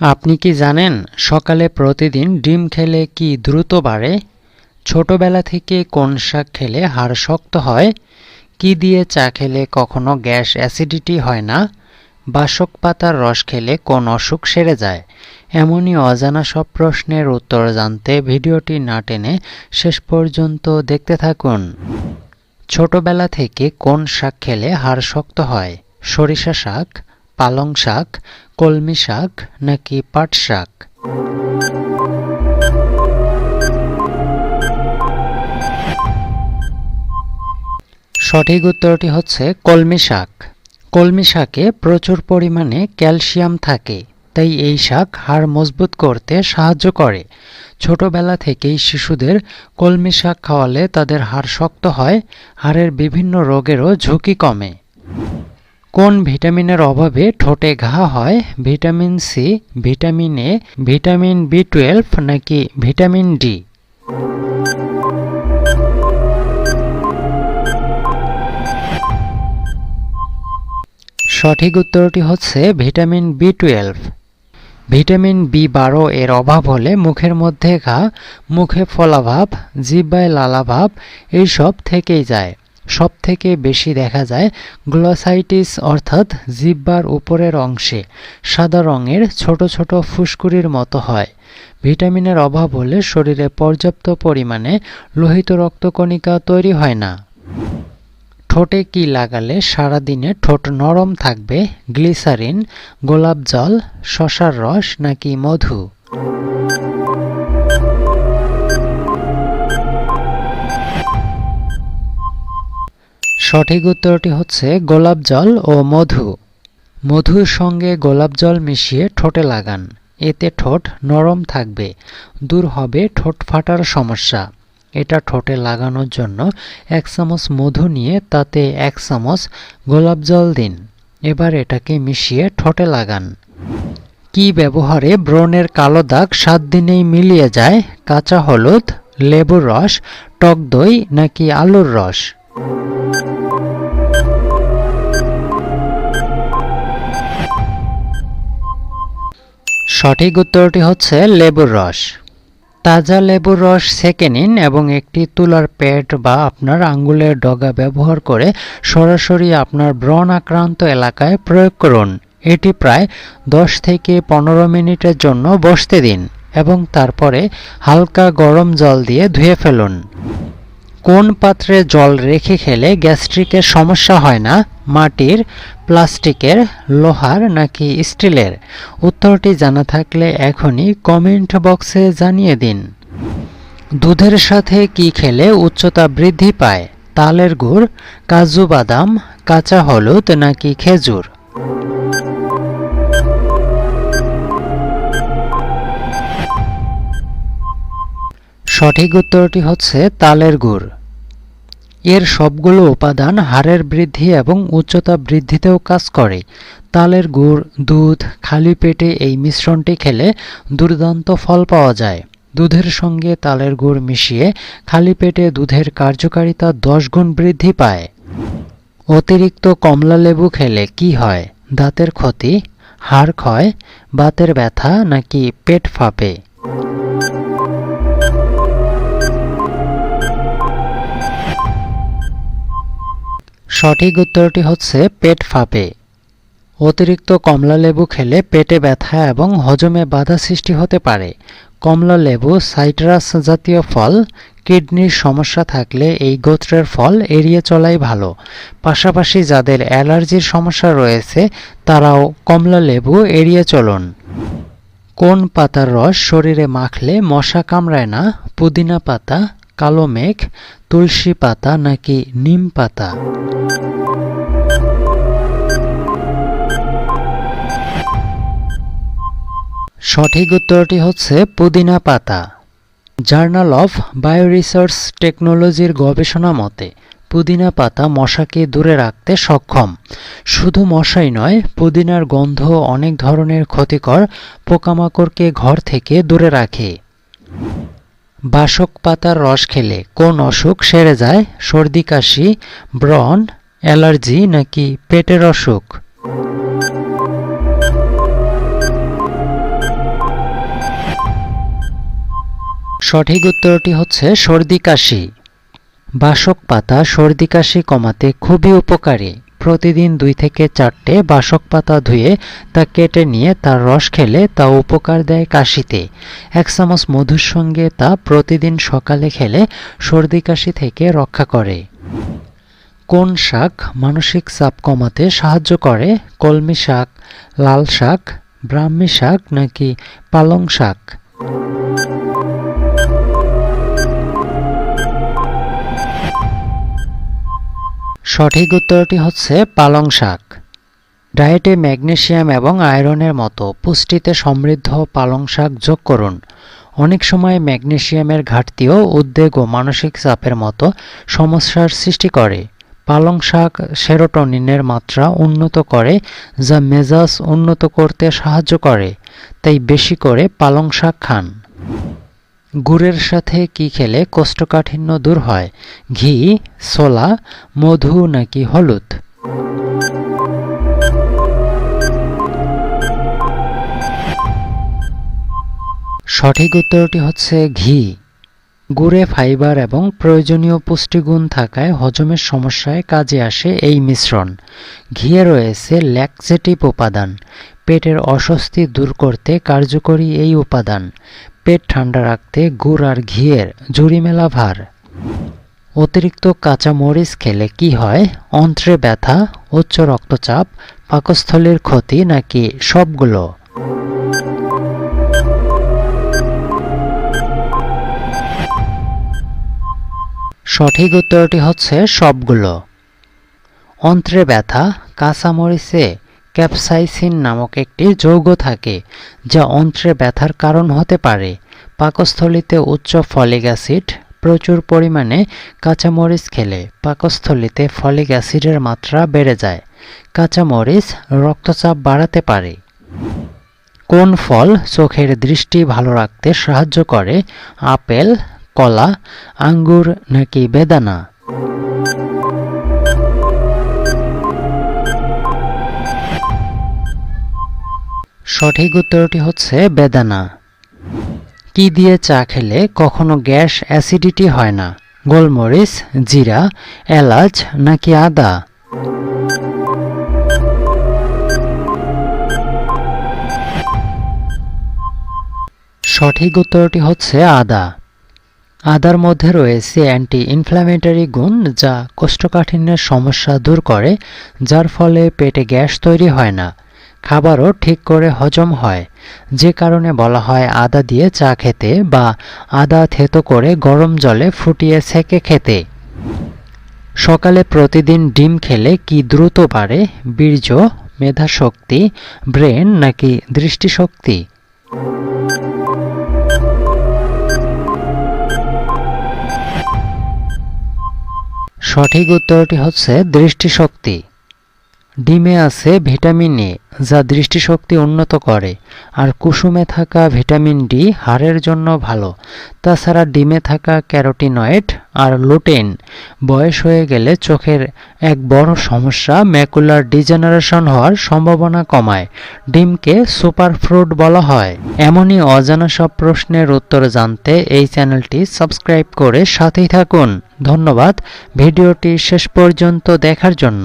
আপনি কি জানেন সকালে প্রতিদিন ডিম খেলে কি দ্রুত বাড়ে? ছোটবেলা থেকে কোন শাক খেলে হাড় শক্ত হয়? কি দিয়ে চা খেলে কখনো গ্যাস অ্যাসিডিটি হয় না? বাসক পাতার রস খেলে কোন অসুখ সেরে যায়? এমনই অজানা সব প্রশ্নের উত্তর জানতে ভিডিওটি না টেনে শেষ পর্যন্ত দেখতে থাকুন। ছোটবেলা থেকে কোন শাক খেলে হাড় শক্ত হয়? সরিষা শাক পালং শাক, কলমি শাক নাকি পাট শাক? সঠিক উত্তরটি হচ্ছে কলমি শাক। কলমি শাকে প্রচুর পরিমাণে ক্যালসিয়াম থাকে, তাই এই শাক হাড় মজবুত করতে সাহায্য করে। ছোটবেলা থেকেই শিশুদের কলমি শাক খাওয়ালে তাদের হাড় শক্ত হয়, হাড়ের বিভিন্ন রোগেরও ঝুঁকি কমে। কোন ভিটামিনের অভাবে ঠোঁটে ঘা হয়? Vitamin C, vitamin A, vitamin B twelve নাকি ভিটামিন ডি? সঠিক উত্তরটি হচ্ছে vitamin B twelve. Vitamin B বারো এর অভাব হলে মুখের মধ্যে ঘা, মুখে ফলাভাব, জিব্বায় লালাভাব, এইসব থেকেই যায়। সব থেকে বেশি দেখা যায় গ্লোসাইটিস অর্থাৎ জিব্বার উপরের অংশে। সাদা রঙের ছোট ছোট ফুসকুড়ির মতো হয়। ভিটামিনের অভাব হলে শরীরে পর্যাপ্ত পরিমাণে লোহিত রক্তকণিকা তৈরি হয় না। ঠোঁটে কি লাগালে সারাদিনে ঠোঁট নরম থাকবে? গ্লিসারিন, গোলাপ জল, শশার রস নাকি মধু? সঠিক উত্তরটি হচ্ছে গোলাপ জল ও মধু। মধুর সঙ্গে গোলাপ জল মিশিয়ে ঠোঁটে লাগান। এতে ঠোঁট নরম থাকবে, দূর হবে ঠোঁট ফাটার সমস্যা। এটা ঠোঁটে লাগানোর জন্য এক চামচ মধু নিয়ে তাতে এক চামচ গোলাপ জল দিন। এবার এটাকে মিশিয়ে ঠোঁটে লাগান। কি ব্যবহারে ব্রণের কালো দাগ সাত দিনেই মিলিয়ে যায়? কাঁচা হলুদ, লেবুর রস, টক দই নাকি আলুর রস? সঠিক উত্তরটি হচ্ছে লেবুর রস। তাজা লেবুর রস সেকে নিন এবং একটি তুলার প্যাড বা আপনার আঙ্গুলের ডগা ব্যবহার করে সরাসরি আপনার ব্রণ আক্রান্ত এলাকায় প্রয়োগ করুন। এটি প্রায় দশ থেকে পনেরো মিনিটের জন্য বসতে দিন এবং তারপরে হালকা গরম জল দিয়ে ধুয়ে ফেলুন। কোন পাত্রে জল রেখে খেলে গ্যাস্ট্রিকের সমস্যা হয় না, মাটির, প্লাস্টিকের, লোহার নাকি স্টিলের? উত্তরটি জানা থাকলে এখনই কমেন্ট বক্সে জানিয়ে দিন। দুধের সাথে কি খেলে উচ্চতা বৃদ্ধি পায়? তালের গুড়, কাজু বাদাম, কাঁচা হলুদ নাকি খেজুর? সঠিক উত্তরটি হচ্ছে তালের গুড়। এর সবগুলো উপাদান হাড়ের বৃদ্ধি এবং উচ্চতা বৃদ্ধিতেও কাজ করে। তালের গুড়, দুধ, খালি পেটে এই মিশ্রণটি খেলে দুর্দান্ত ফল পাওয়া যায়। দুধের সঙ্গে তালের গুড় মিশিয়ে খালি পেটে দুধের কার্যকারিতা দশ গুণ বৃদ্ধি পায়। অতিরিক্ত কমলা লেবু খেলে কি হয়? দাঁতের ক্ষতি, হাড় ক্ষয়, বাতের ব্যথা নাকি পেট ফাঁপে? সঠিক উত্তরটি হচ্ছে পেট ফাঁপে। অতিরিক্ত কমলা লেবু খেলে পেটে ব্যথা এবং হজমে বাধা সৃষ্টি হতে পারে। কমলা লেবু, সাইট্রাস জাতীয় ফল, কিডনির সমস্যা থাকলে এই গোত্রের ফল এড়িয়ে চলাই ভালো। পাশাপাশি যাদের অ্যালার্জির সমস্যা রয়েছে, তারাও কমলা লেবু এড়িয়ে চলুন। কোন পাতার রস শরীরে মাখলে মশা কামড়ায় না? পুদিনা পাতা কালো মেঘ, তুলসী পাতা নাকি নিম পাতা? সঠিক উত্তরটি হচ্ছে পুদিনা পাতা। জার্নাল অফ বায়োরিসার্চ টেকনোলজির গবেষণা মতে, পুদিনা পাতা মশাকে দূরে রাখতে সক্ষম। শুধু মশাই নয়, পুদিনার গন্ধ অনেক ধরনের ক্ষতিকর পোকামাকড়কে ঘর থেকে দূরে রাখে। বাসক পাতার রস খেলে কোন অসুখ সেরে যায়? সর্দি, কাশি, ব্রণ, অ্যালার্জি নাকি পেটের অসুখ? সঠিক উত্তরটি হচ্ছে সর্দি, কাশি। বাসক পাতা সর্দি, কাশি কমাতে খুবই উপকারী। প্রতিদিন দুই থেকে চারটে বাসক পাতা ধুয়ে তা কেটে নিয়ে তার রস খেলে তা উপকার দেয় কাশিতে। এক চামচ মধুর সঙ্গে তা প্রতিদিন সকালে খেলে সর্দি কাশি থেকে রক্ষা করে। কোন শাক মানসিক চাপ কমাতে সাহায্য করে? কলমি শাক, লাল শাক, ব্রাহ্মী শাক নাকি পালং শাক? সঠিক উত্তরটি হচ্ছে পালং শাক। ডায়েটে ম্যাগনেশিয়াম এবং আয়রনের মতো পুষ্টিতে সমৃদ্ধ পালং শাক যোগ করুন। অনেক সময় ম্যাগনেশিয়ামের ঘাটতিও উদ্বেগ ও মানসিক চাপের মতো সমস্যার সৃষ্টি করে। পালং শাক সেরোটনিনের মাত্রা উন্নত করে, যা মেজাজ উন্নত করতে সাহায্য করে, তাই বেশি করে পালং শাক খান। গুড়ের সাথে কি খেলে কোষ্ঠকাঠিন্য দূর হয়? ঘি, ছোলা, মধু নাকি হলুদ? সঠিক উত্তরটি হচ্ছে ঘি। গুড়ে ফাইবার এবং প্রয়োজনীয় পুষ্টিগুণ থাকায় হজমের সমস্যায় কাজে আসে এই মিশ্রণ। ঘিয়ে রয়েছে ল্যাকজেটিভ উপাদান। পেটের অস্বস্তি দূর করতে কার্যকরী এই উপাদান। পেট ঠান্ডা রাখতে গুড় আর ঘিয়ের জুড়ি মেলা ভার। অতিরিক্ত কাঁচা মরিচ খেলে কি হয়? অন্ত্রে ব্যথা, উচ্চ রক্তচাপ, পাকস্থলীর ক্ষতি নাকি সবগুলো? সঠিক উত্তরটি হচ্ছে সবগুলো। অন্ত্রে ব্যথা, কাঁচামরিচে ক্যাপসাইসিন নামক একটি যৌগ থাকে, যা অন্ত্রে ব্যথার কারণ হতে পারে। পাকস্থলিতে উচ্চ ফলিক অ্যাসিড প্রচুর পরিমাণে কাঁচামরিচ খেলে, পাকস্থলিতে ফলিক অ্যাসিডের মাত্রা বেড়ে যায়। কাঁচামরিচ রক্তচাপ বাড়াতে পারে। কোন ফল চোখের দৃষ্টি ভালো রাখতে সাহায্য করে? আপেল, কলা, আঙ্গুর নাকি বেদানা? সঠিক উত্তরটি হচ্ছে বেদানা। কি দিয়ে চা খেলে কখনো গ্যাস অ্যাসিডিটি হয় না? গোলমরিচ, জিরা, এলাচ নাকি আদা? সঠিক উত্তরটি হচ্ছে আদা। আদার মধ্যে রয়েছে অ্যান্টি ইনফ্ল্যামেটরি গুণ যা কোষ্ঠকাঠিন্যের সমস্যা দূর করে, যার ফলে পেটে গ্যাস তৈরি হয় না। খাবারও ঠিক করে হজম হয়। যে কারণে বলা হয় আদা দিয়ে চা খেতে বা আদা থেতো করে গরম জলে ফুটিয়ে সেকে খেতে। সকালে প্রতিদিন ডিম খেলে কি দ্রুত বাড়ে? বীর্য, মেধাশক্তি, ব্রেন নাকি দৃষ্টিশক্তি? সঠিক উত্তরটি হচ্ছে দৃষ্টিশক্তি। ডিমে আছে ভিটামিন এ, যা দৃষ্টিশক্তি উন্নত করে, আর কুসুমে থাকা ভিটামিন ডি হাড়ের জন্য ভালো। তাছাড়া ডিমে থাকা ক্যারোটিনয়েড আর লুটেন বয়স হয়ে গেলে চোখের এক বড় সমস্যা, ম্যাকুলার ডিজেনারেশন হওয়ার সম্ভাবনা কমায়। ডিমকে সুপার ফ্রুট বলা হয়। এমনই অজানা সব প্রশ্নের উত্তর জানতে এই চ্যানেলটি সাবস্ক্রাইব করে সাথেই থাকুন। ধন্যবাদ। ভিডিওটি শেষ পর্যন্ত দেখার জন্য।